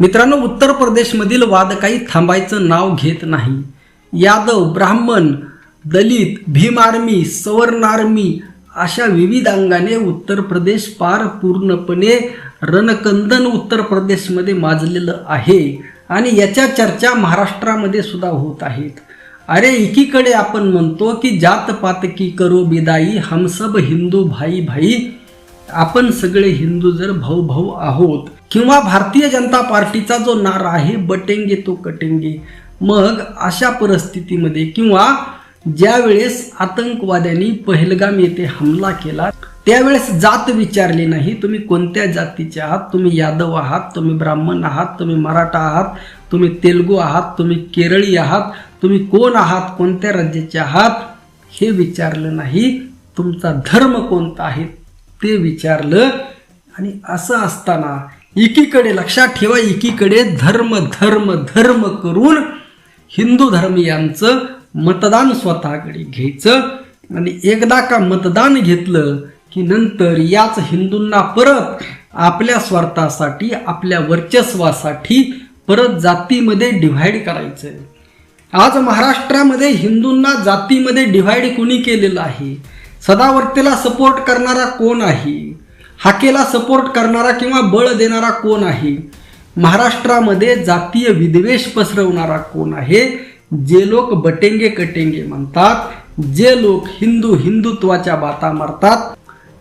मित्रांनो उत्तर प्रदेशमधील वाद काही थांबायचं नाव घेत नाही. यादव ब्राह्मण दलित भीम आर्मी सवर्ण आर्मी अशा विविध अंगाने उत्तर प्रदेश पार पूर्णपणे रणकंदन उत्तर प्रदेशमध्ये माजलेलं आहे आणि याच्या चर्चा महाराष्ट्रामध्ये सुद्धा होत आहेत. अरे एकीकडे आपण म्हणतो की जात की करो बिदाई हम सब हिंदू भाई भाई आपण सगळे हिंदू जर भाऊ भाऊ आहोत किंवा भारतीय जनता पार्टीचा जो नारा आहे बटेंगे तो कटेंगे मग अशा परिस्थितीमध्ये किंवा ज्यावेळेस आतंकवाद्यांनी पहलगाम येथे हमला केला त्यावेळेस जात विचारली नाही तुम्ही कोणत्या जातीचे आहात? तुम्ही यादव आहात तुम्ही ब्राह्मण आहात तुम्ही मराठा आहात तुम्ही तेलगू आहात तुम्ही केरळी आहात तुम्ही कोण आहात कोणत्या राज्याचे आहात? हे विचारलं नाही. तुमचा धर्म कोणता आहे? ते विचारलं आणि असं असताना एकीकडे लक्षात ठेवा एकीकडे धर्म धर्म धर्म करून हिंदू धर्मियांचं मतदान स्वतःकडे घ्यायचं आणि एकदा का मतदान घेतलं की नंतर याच हिंदूंना परत आपल्या स्वार्थासाठी आपल्या वर्चस्वासाठी परत जातीमध्ये डिव्हाइड करायचं आज महाराष्ट्रामध्ये हिंदूंना जातीमध्ये डिव्हाइड कोणी केलेलं आहे? सदावर्तेला सपोर्ट करणारा कोण आहे? हाकेला सपोर्ट करणारा किंवा बळ देणारा कोण आहे? महाराष्ट्रामध्ये जातीय विद्वेष पसरवणारा कोण आहे? जे लोक बटेंगे कटेंगे म्हणतात जे लोक हिंदू हिंदुत्वाच्या बाता मारतात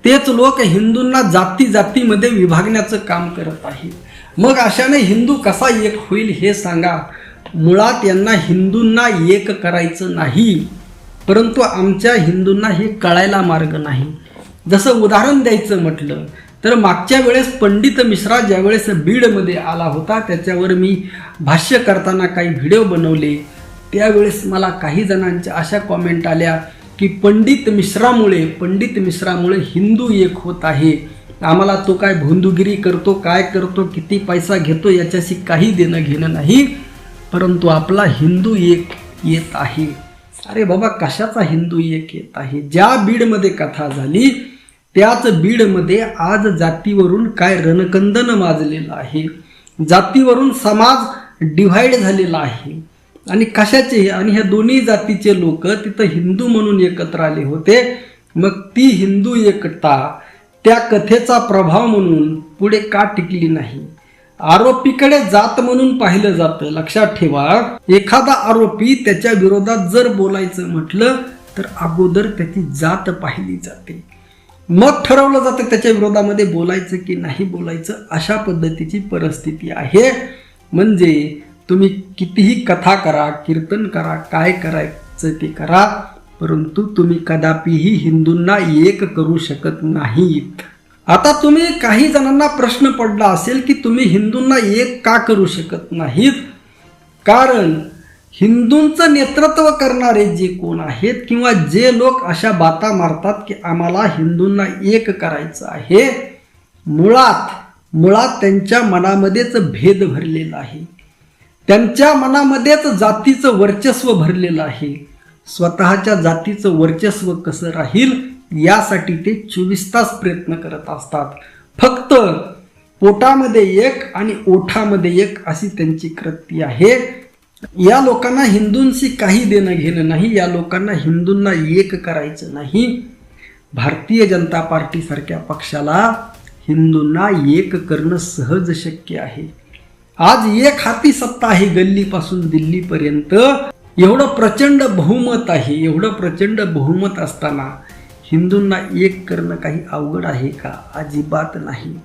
तेच लोक हिंदूंना जाती जातीमध्ये विभागण्याचं काम करत आहेत. मग अशाने हिंदू कसा एक होईल हे सांगा. मुळात यांना हिंदूंना एक करायचं नाही. परंतु आमच्या हिंदूंना हे कळायला मार्ग नाही. जसं उदाहरण द्यायचं म्हटलं तर मागच्या वेळेस पंडित मिश्रा ज्यावेळेस बीडमध्ये आला होता त्याच्यावर मी भाष्य करताना काही व्हिडिओ बनवले. त्यावेळेस मला काही जणांच्या अशा कॉमेंट आल्या की पंडित मिश्रामुळे पंडित मिश्रामुळे हिंदू एक होत आहे. आम्हाला तो काय भोंदुगिरी करतो काय करतो किती पैसा घेतो याच्याशी काही देणं घेणं नाही परंतु आपला हिंदू एक येत आहे. अरे बाबा कशाचा हिंदू एक येत आहे? ज्या बीडमध्ये कथा झाली त्याच बीडमध्ये आज जातीवरून काय रणकंदन माजलेलं आहे? जातीवरून समाज डिव्हाइड झालेला आहे. आणि कशाचे? आणि ह्या दोन्ही जातीचे लोक तिथं हिंदू म्हणून एकत्र आले होते. मग ती हिंदू एकता त्या कथेचा प्रभाव म्हणून पुढे का टिकली नाही? आरोपीकडे जात म्हणून पाहिलं जातं. लक्षात ठेवा एखादा आरोपी त्याच्या विरोधात जर बोलायचं म्हटलं तर अगोदर त्याची जात पाहिली जाते. मग ठरवलं जातं त्याच्या विरोधामध्ये बोलायचं की नाही बोलायचं अशा पद्धतीची परिस्थिती आहे. म्हणजे तुम्ही कितीही कथा करा कीर्तन करा काय करायचं ते करा परंतु तुम्ही कदापिही हिंदूंना एक करू शकत नाहीत. आता तुम्ही काही जणांना प्रश्न पडला असेल की तुम्ही हिंदूंना एक का करू शकत नाहीत? कारण हिंदूंचं नेतृत्व करणारे जे कोण आहेत किंवा जे लोक अशा बाता मारतात की आम्हाला हिंदूंना एक करायचं आहे मुळात मुळात त्यांच्या मनामध्येच भेद भरलेला आहे. त्यांच्या मनामध्येच जातीचं वर्चस्व भरलेलं आहे. स्वतःच्या जातीचं वर्चस्व कसं राहील? यासाठी ते चोवीस तास प्रयत्न करत असतात. फक्त पोटामध्ये एक आणि ओठामध्ये एक अशी त्यांची कृती आहे. या लोकांना हिंदूंशी काही देणं घेणं नाही या लोकांना हिंदूंना एक करायचं नाही. भारतीय जनता पार्टीसारख्या पक्षाला हिंदूंना एक करणं सहज शक्य आहे. आज एक हाती सत्ता आहे गल्लीपासून दिल्लीपर्यंत. एवढं प्रचंड बहुमत आहे एवढं प्रचंड बहुमत असताना हिंदूंना एक करणं काही अवघड आहे का? अजिबात नाही.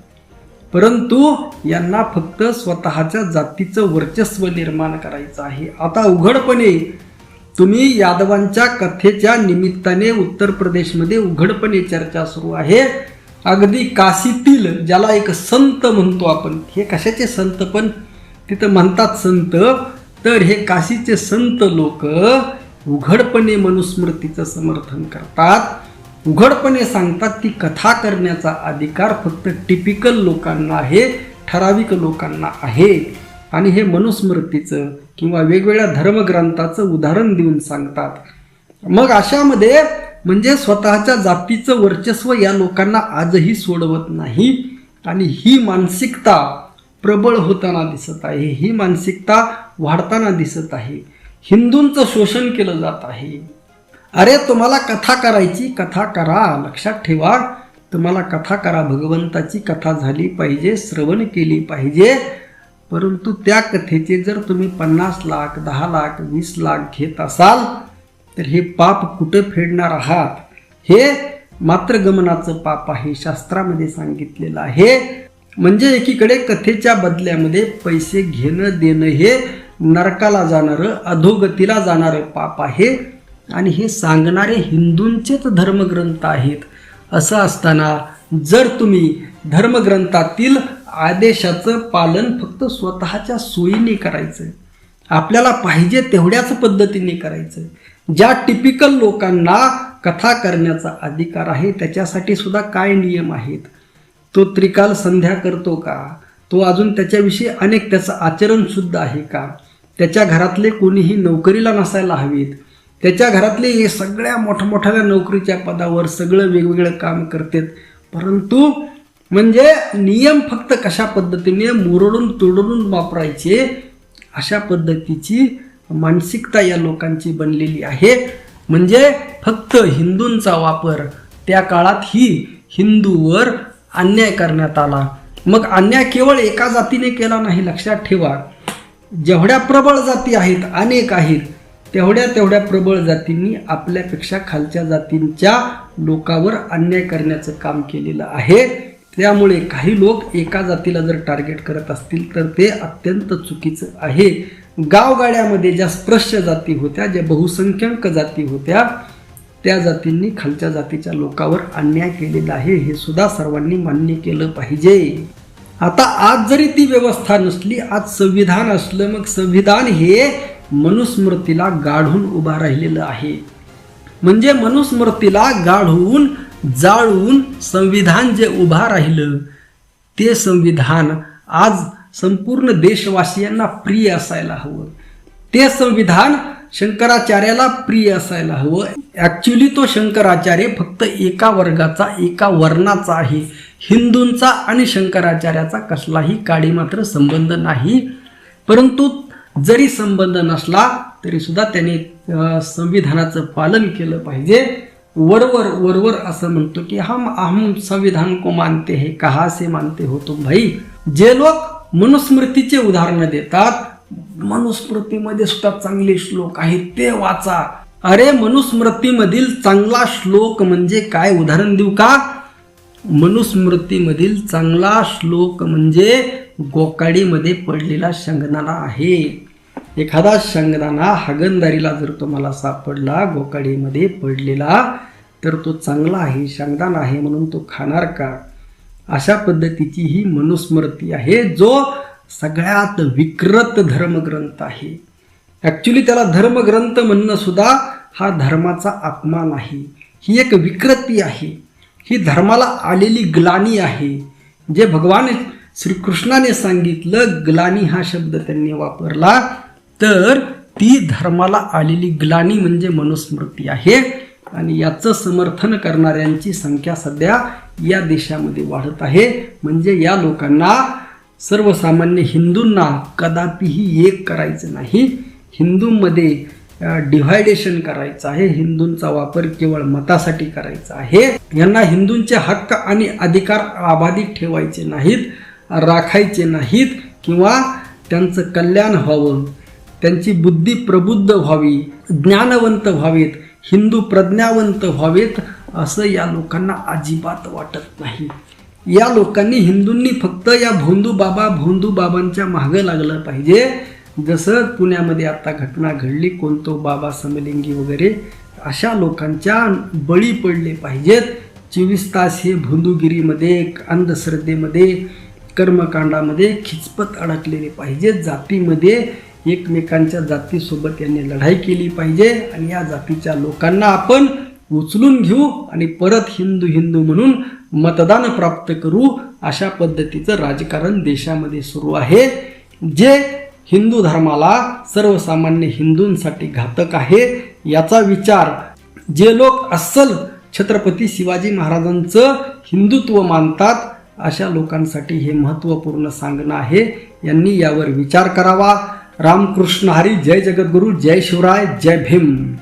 परंतु यांना फक्त स्वतःच्या जातीचं वर्चस्व निर्माण करायचं आहे. आता उघडपणे तुम्ही यादवांच्या कथेच्या निमित्ताने उत्तर प्रदेशमध्ये उघडपणे चर्चा सुरू आहे. अगदी काशीतील ज्याला एक संत म्हणतो आपण हे कशाचे संत पण? तिथं म्हणतात संत तर हे काशीचे संत लोक उघडपणे मनुस्मृतीचं समर्थन करतात. उघडपणे सांगतात की कथा करण्याचा अधिकार फक्त टिपिकल लोकांना आहे ठराविक लोकांना आहे. आणि हे मनुस्मृतीचं किंवा वेगवेगळ्या धर्मग्रंथाचं उदाहरण देऊन सांगतात. मग अशामध्ये म्हणजे स्वतःच्या जातीचं वर्चस्व या लोकांना आजही सोडवत नाही. आणि ही मानसिकता प्रबळ होताना दिसत आहे. ही मानसिकता वाढताना दिसत आहे. हिंदूंचं शोषण केलं जात आहे. अरे तुम्हाला कथा करायची कथा करा लक्षात ठेवा. तुम्हाला कथा करा भगवंताची कथा झाली पाहिजे श्रवण केली पाहिजे. परंतु त्या कथेचे जर तुम्ही पन्नास लाख दहा लाख वीस लाख घेत असाल तर हे पाप कुठं फेडणार आहात? हे मात्र गमनाचं पाप आहे शास्त्रामध्ये सांगितलेलं आहे. म्हणजे एकीकडे कथेच्या बदल्यामध्ये पैसे घेणं देणं हे नरकाला जाणारं अधोगतीला जाणारं पाप आहे. आणि हे सांगणारे हिंदूंचेच धर्मग्रंथ आहेत. असं असताना जर तुम्ही धर्मग्रंथातील आदेशाचं पालन फक्त स्वतःच्या सोयीने करायचं आपल्याला पाहिजे तेवढ्याच पद्धतीने करायचं ज्या टिपिकल लोकांना कथा करण्याचा अधिकार आहे त्याच्यासाठी सुद्धा काय नियम आहेत? तो त्रिकाल संध्या करतो का? तो अजून त्याच्याविषयी अनेक त्याचं आचरणसुद्धा आहे का? त्याच्या घरातले कोणीही नोकरीला नसायला हवीत. त्याच्या घरातले हे सगळ्या मोठमोठ्या नोकरीच्या पदावर सगळं वेगवेगळं काम करतात. परंतु म्हणजे नियम फक्त कशा पद्धतीने मुरडून तुडून वापरायचे अशा पद्धतीची मानसिकता या लोकांची बनलेली आहे. म्हणजे फक्त हिंदूंचा वापर त्या काळात ही हिंदूवर अन्याय करण्यात आला. मग अन्याय केवळ एका जातीने केला नाही लक्षात ठेवा. जेवढ्या प्रबळ जाती आहेत अनेक आहेत तेवढ्या तेवढ्या प्रबळ जातींनी आपल्यापेक्षा खालच्या जातींच्या लोकावर अन्याय करण्याचं काम केलेलं आहे. त्यामुळे काही लोक एका जातीला जर टार्गेट करत असतील तर ते अत्यंत चुकीचं आहे. गावगाड्यामध्ये ज्या स्पृश्य जाती होत्या ज्या बहुसंख्याक जाती होत्या त्या जातींनी खालच्या जातीच्या लोकावर अन्याय केलेला आहे. हे सुद्धा सर्वांनी मान्य केलं पाहिजे. आता आज जरी ती व्यवस्था नसली आज संविधान असलं मग संविधान हे मनुस्मृतीला गाढून उभा राहिलेलं आहे. म्हणजे मनुस्मृतीला गाढून जाळून संविधान जे उभा राहिलं ते संविधान आज संपूर्ण देशवासियांना प्रिय असायला हवं. ते संविधान शंकराचार्याला प्रिय असायला हवं. ॲक्च्युली तो शंकराचार्य फक्त एका वर्गाचा एका वर्णाचा आहे. हिंदूंचा आणि शंकराचार्याचा कसलाही काडी मात्र संबंध नाही. परंतु जरी संबंध नसला तरी सुद्धा त्यांनी संविधानाचं पालन केलं पाहिजे. वरवर वरवर असं म्हणतो की हम अहम संविधान को मानते हे कहा से मानते हो तुम भाई? जे लोक मनुस्मृतीचे उदाहरणं देतात मनुस्मृतीमध्ये सुद्धा चांगले श्लोक आहेत ते वाचा. अरे मनुस्मृतीमधील चांगला श्लोक म्हणजे काय? उदाहरण देऊ का? मनुस्मृतीमधील चांगला श्लोक म्हणजे गोकाडीमध्ये पडलेला शंगदाना आहे. एखादा शंगदाणा हागणदारीला जर तुम्हाला सापडला गोकाडीमध्ये पडलेला तर तो चांगला आहे शंगदाना आहे म्हणून तो खाणार का? अशा पद्धतीची ही मनुस्मृती आहे जो सगळ्यात विकृत धर्मग्रंथ आहे. ॲक्च्युली त्याला धर्मग्रंथ म्हणणं सुद्धा हा धर्माचा अपमान आहे. ही एक विकृती आहे. ही धर्माला आलेली ग्लानी आहे. जे भगवान श्रीकृष्णाने सांगितलं ग्लानी हा शब्द त्यांनी वापरला. तर ती धर्माला आलेली ग्लानी म्हणजे मनुस्मृती आहे. आणि याचं समर्थन करणाऱ्यांची संख्या सध्या या देशामध्ये वाढत आहे. म्हणजे या लोकांना सर्वसामान्य हिंदूंना कदापिही एक करायचं नाही. हिंदूंमध्ये डिव्हायडेशन करायचं आहे. हिंदूंचा वापर केवळ मतासाठी करायचा आहे. यांना हिंदूंचे हक्क आणि अधिकार अबाधित ठेवायचे नाहीत. राखायचे नाहीत किंवा त्यांचं कल्याण व्हावं. त्यांची बुद्धी प्रबुद्ध व्हावी ज्ञानवंत व्हावेत हिंदू प्रज्ञावंत व्हावेत असं या लोकांना अजिबात वाटत नाही. या लोकांनी हिंदूंनी फक्त या भोंदू बाबा भोंदू बाबांच्या मागं लागलं पाहिजे. जसं पुण्यामध्ये आता घटना घडली कोणतो बाबा समलिंगी वगैरे अशा लोकांच्या बळी पडले पाहिजेत. चोवीस तास हे भोंदूगिरीमध्ये अंधश्रद्धेमध्ये कर्मकांडामध्ये खिचपत अडकलेले पाहिजे. जातीमध्ये एकमेकांच्या जातीसोबत यांनी लढाई केली पाहिजे आणि या जातीच्या लोकांना आपण उचलून घेऊ आणि परत हिंदू हिंदू म्हणून मतदान प्राप्त करू अशा पद्धतीचं राजकारण देशामध्ये सुरू आहे. जे हिंदू धर्माला सर्वसामान्य हिंदूंसाठी घातक आहे याचा विचार जे लोक अस्सल छत्रपती शिवाजी महाराजांचं हिंदुत्व मानतात अशा लोकांसाठी हे महत्त्वपूर्ण सांगणं आहे. यांनी यावर विचार करावा. रामकृष्ण हरी जय जगद्गुरू जय शिवराय जय भीम.